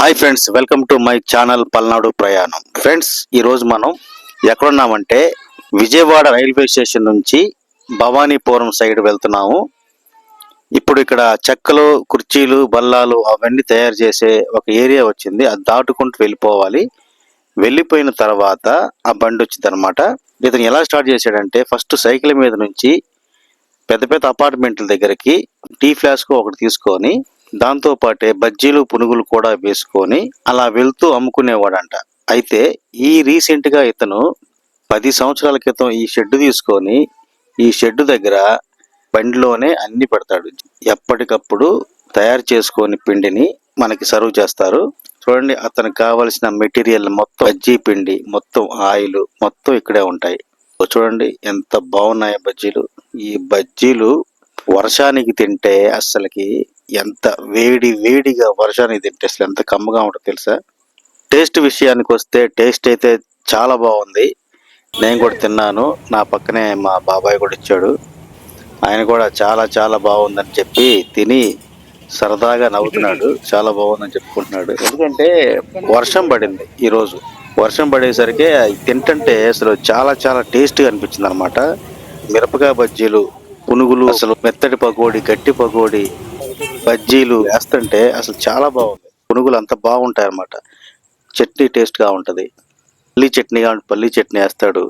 Hi friends welcome to my channel Palnadu Prayanam. Friends ఈరోజు మనం ఎక్కడున్నామంటే Vijayawada railway station నుంచి Bhavanipuram side వెళ్తున్నాము. ఇప్పుడు ఇక్కడ చెక్కలు కుర్చీలు బల్లాలు అవన్నీ తయారు చేసే ఒక ఏరియా వచ్చింది. అది దాటుకుంటూ వెళ్ళిపోవాలి. వెళ్ళిపోయిన తర్వాత ఆ బండి వచ్చింది అనమాట ఇతను ఎలా స్టార్ట్ చేశాడంటే ఫస్ట్ సైకిల్ మీద నుంచి పెద్ద పెద్ద అపార్ట్మెంట్ల దగ్గరికి టీ ఫ్లాస్క్ ఒకటి తీసుకొని దాంతోపాటే బజ్జీలు పునుగులు కూడా వేసుకొని అలా వెళ్తూ అమ్ముకునేవాడంట. అయితే ఈ రీసెంట్గా ఇతను పది సంవత్సరాల క్రితం ఈ షెడ్ తీసుకొని ఈ షెడ్ దగ్గర బండిలోనే అన్ని పెడతాడు. ఎప్పటికప్పుడు తయారు చేసుకొని పిండిని మనకి సర్వ్ చేస్తారు. చూడండి అతనికి కావలసిన మెటీరియల్ మొత్తం బజ్జీ పిండి మొత్తం ఆయిల్ మొత్తం ఇక్కడే ఉంటాయి. చూడండి ఎంత బాగున్నాయి బజ్జీలు. ఈ బజ్జీలు వర్షానికి తింటే అస్సలకి ఎంత వేడి వేడిగా వర్షానికి తింటే అసలు ఎంత కమ్మగా ఉంటుందో తెలుసా? టేస్ట్ విషయానికి వస్తే టేస్ట్ అయితే చాలా బాగుంది. నేను కూడా తిన్నాను. నా పక్కనే మా బాబాయ్ కూడా ఇచ్చాడు ఆయన కూడా చాలా చాలా బాగుందని చెప్పి తిని సరదాగా నవ్వుతున్నాడు. చాలా బాగుందని చెప్పుకుంటున్నాడు. ఎందుకంటే వర్షం పడింది ఈరోజు. వర్షం పడేసరికి తింటంటే తింటుంటే అసలు చాలా చాలా టేస్ట్గా అనిపించింది అనమాట మిరపకాయ బజ్జీలు పునుగులు అసలు మెత్తటి పకోడీ గట్టి పకోడీ బజ్జీలు వేస్తుంటే అసలు చాలా బాగుంది. పునుగులు అంత బాగుంటాయి అన్నమాట చట్నీ టేస్ట్గా ఉంటుంది. పల్లీ చట్నీ కావాలంటే పల్లీ చట్నీ వేస్తాడు.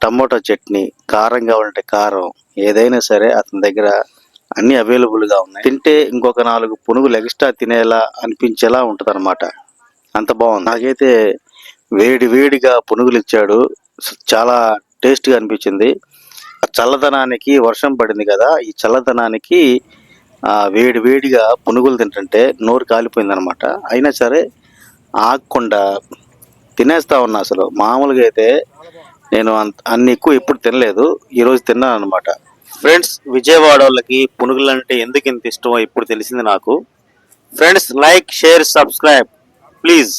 టమోటా చట్నీ కారం కావాలంటే కారం ఏదైనా సరే అతని దగ్గర అన్ని అవైలబుల్గా ఉన్నాయి. తింటే ఇంకొక నాలుగు పునుగులు ఎక్స్ట్రా తినేలా అనిపించేలా ఉంటుంది అనమాట అంత బాగుంది. నాకైతే వేడి వేడిగా పునుగులు ఇచ్చాడు. చాలా టేస్ట్గా అనిపించింది. ఆ చల్లదనానికి వర్షం పడింది కదా ఈ చల్లదనానికి వేడి వేడిగా పునుగులు తింటుంటే నోరు కాలిపోయిందనమాట అయినా సరే ఆగకుండా తినేస్తా ఉన్నా అసలు. మామూలుగా అయితే నేను అంత అన్ని ఎక్కువ ఎప్పుడు తినలేదు. ఈరోజు తిన్నాను అనమాట ఫ్రెండ్స్ విజయవాడ వాళ్ళకి పునుగులు అంటే ఎందుకు ఇంత ఇష్టమో ఇప్పుడు తెలిసింది నాకు. Friends like share subscribe. Please.